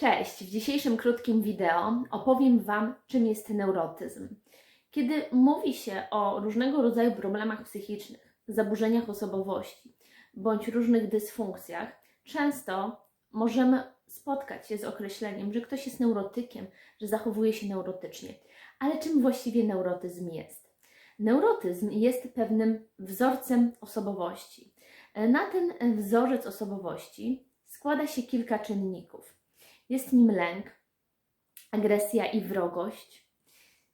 Cześć! W dzisiejszym krótkim wideo opowiem Wam, czym jest neurotyzm. Kiedy mówi się o różnego rodzaju problemach psychicznych, zaburzeniach osobowości bądź różnych dysfunkcjach, często możemy spotkać się z określeniem, że ktoś jest neurotykiem, że zachowuje się neurotycznie. Ale czym właściwie neurotyzm jest? Neurotyzm jest pewnym wzorcem osobowości. Na ten wzorzec osobowości składa się kilka czynników. Jest nim lęk, agresja i wrogość,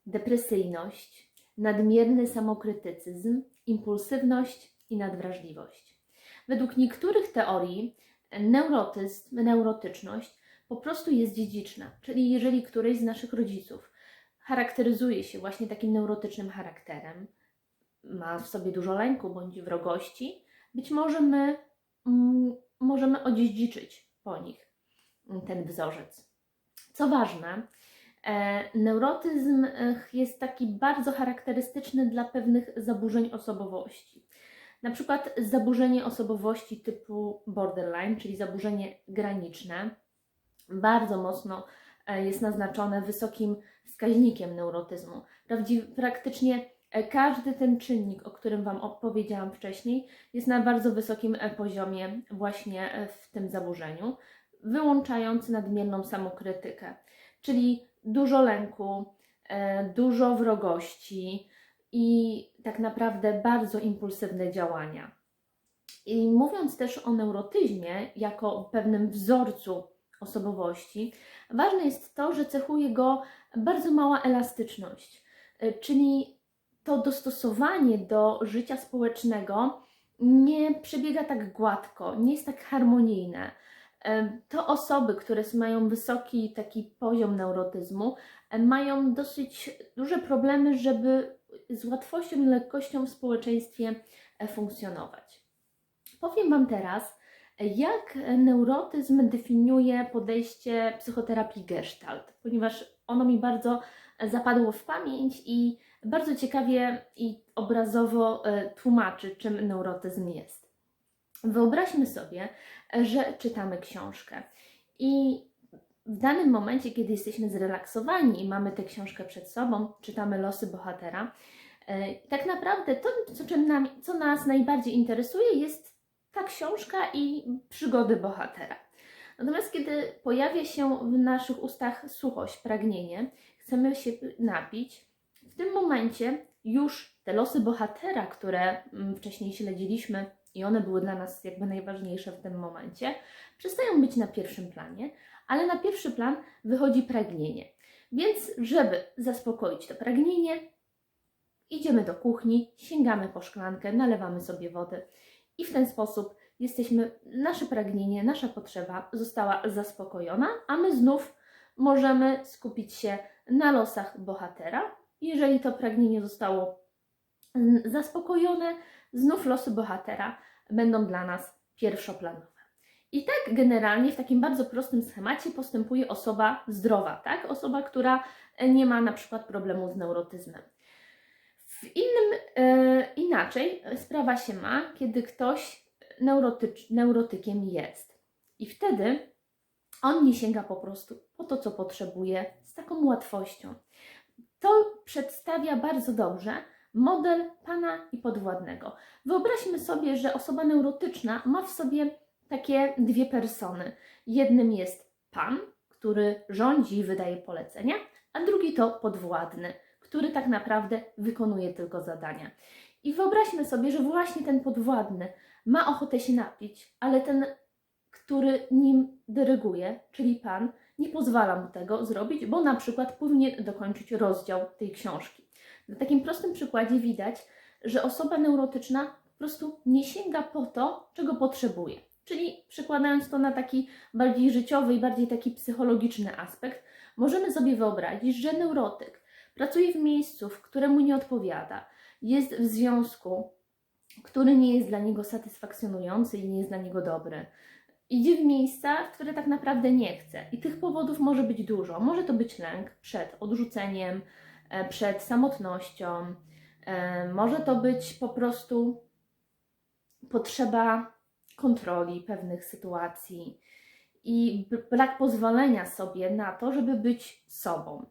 depresyjność, nadmierny samokrytycyzm, impulsywność i nadwrażliwość. Według niektórych teorii neurotyzm, neurotyczność po prostu jest dziedziczna, czyli jeżeli któryś z naszych rodziców charakteryzuje się właśnie takim neurotycznym charakterem, ma w sobie dużo lęku bądź wrogości, być może my mm, możemy odziedziczyć po nich ten wzorzec. Co ważne, e, neurotyzm e, jest taki bardzo charakterystyczny dla pewnych zaburzeń osobowości. Na przykład zaburzenie osobowości typu borderline, czyli zaburzenie graniczne, bardzo mocno e, jest naznaczone wysokim wskaźnikiem neurotyzmu. Prawdziwie, praktycznie każdy ten czynnik, o którym Wam opowiedziałam wcześniej, jest na bardzo wysokim poziomie właśnie w tym zaburzeniu wyłączający nadmierną samokrytykę, czyli dużo lęku, e, dużo wrogości i tak naprawdę bardzo impulsywne działania. I mówiąc też o neurotyzmie jako pewnym wzorcu osobowości, ważne jest to, że cechuje go bardzo mała elastyczność, e, czyli to dostosowanie do życia społecznego nie przebiega tak gładko, nie jest tak harmonijne to osoby, które mają wysoki taki poziom neurotyzmu, mają dosyć duże problemy, żeby z łatwością i lekkością w społeczeństwie e, funkcjonować. Powiem Wam teraz, jak neurotyzm definiuje podejście psychoterapii Gestalt, ponieważ ono mi bardzo zapadło w pamięć i bardzo ciekawie i obrazowo e, tłumaczy, czym neurotyzm jest. Wyobraźmy sobie, że czytamy książkę i w danym momencie, kiedy jesteśmy zrelaksowani i mamy tę książkę przed sobą, czytamy losy bohatera, e, tak naprawdę to, co, czym nam, co nas najbardziej interesuje, jest ta książka i przygody bohatera. Natomiast kiedy pojawia się w naszych ustach suchość, pragnienie, chcemy się napić, w tym momencie już te losy bohatera, które mm, wcześniej śledziliśmy, i one były dla nas jakby najważniejsze w tym momencie, przestają być na pierwszym planie, ale na pierwszy plan wychodzi pragnienie. Więc, żeby zaspokoić to pragnienie, idziemy do kuchni, sięgamy po szklankę, nalewamy sobie wody i w ten sposób jesteśmy, nasze pragnienie, nasza potrzeba została zaspokojona, a my znów możemy skupić się na losach bohatera. Jeżeli to pragnienie zostało zaspokojone, znów losy bohatera będą dla nas pierwszoplanowe. I tak generalnie w takim bardzo prostym schemacie postępuje osoba zdrowa, tak? Osoba, która nie ma na przykład problemu z neurotyzmem. W innym, e, inaczej sprawa się ma, kiedy ktoś neurotycz, neurotykiem jest. I wtedy on nie sięga po prostu po to, co potrzebuje, z taką łatwością. To przedstawia bardzo dobrze model pana i podwładnego. Wyobraźmy sobie, że osoba neurotyczna ma w sobie takie dwie persony. Jednym jest pan, który rządzi i wydaje polecenia, a drugi to podwładny, który tak naprawdę wykonuje tylko zadania. I wyobraźmy sobie, że właśnie ten podwładny ma ochotę się napić, ale ten, który nim dyryguje, czyli pan, nie pozwala mu tego zrobić, bo na przykład powinien dokończyć rozdział tej książki. Na takim prostym przykładzie widać, że osoba neurotyczna po prostu nie sięga po to, czego potrzebuje. Czyli przekładając to na taki bardziej życiowy i bardziej taki psychologiczny aspekt, możemy sobie wyobrazić, że neurotyk pracuje w miejscu, w któremu nie odpowiada, jest w związku, który nie jest dla niego satysfakcjonujący i nie jest dla niego dobry. Idzie w miejsca, w które tak naprawdę nie chce. I tych powodów może być dużo. Może to być lęk przed odrzuceniem, przed samotnością. E, może to być po prostu potrzeba kontroli pewnych sytuacji. i brak pozwolenia sobie na to, żeby być sobą.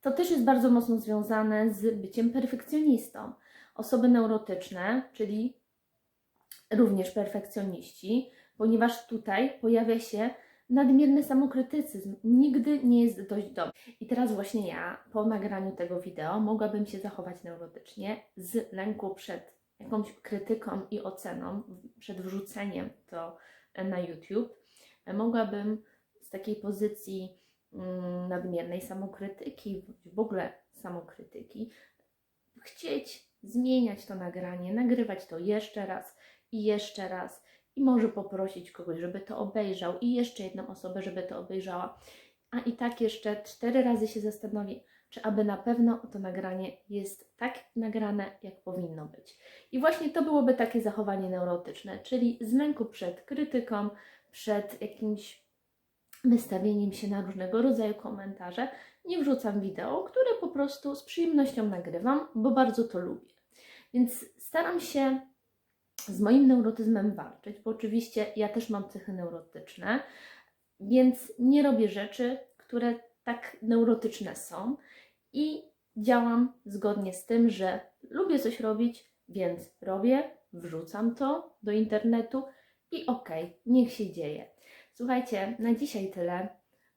To też jest bardzo mocno związane z byciem perfekcjonistą. Osoby neurotyczne, czyli również perfekcjoniści, ponieważ tutaj pojawia się nadmierny samokrytycyzm. Nigdy nie jest dość dobry. I teraz właśnie ja, po nagraniu tego wideo, mogłabym się zachować neurotycznie z lęku przed jakąś krytyką i oceną, przed wrzuceniem to na YouTube. Mogłabym z takiej pozycji mm, nadmiernej samokrytyki, w ogóle samokrytyki, chcieć zmieniać to nagranie, nagrywać to jeszcze raz i jeszcze raz i może poprosić kogoś, żeby to obejrzał i jeszcze jedną osobę, żeby to obejrzała. A i tak jeszcze cztery razy się zastanowię, czy aby na pewno to nagranie jest tak nagrane, jak powinno być. I właśnie to byłoby takie zachowanie neurotyczne, czyli z lęku przed krytyką, przed jakimś wystawieniem się na różnego rodzaju komentarze, nie wrzucam wideo, które po prostu z przyjemnością nagrywam, bo bardzo to lubię. Więc staram się z moim neurotyzmem walczyć, bo oczywiście ja też mam cechy neurotyczne, więc nie robię rzeczy, które tak neurotyczne są i działam zgodnie z tym, że lubię coś robić, więc robię, wrzucam to do internetu i okej, niech się dzieje. Słuchajcie, na dzisiaj tyle.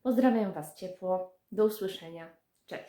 Pozdrawiam Was ciepło. Do usłyszenia. Cześć.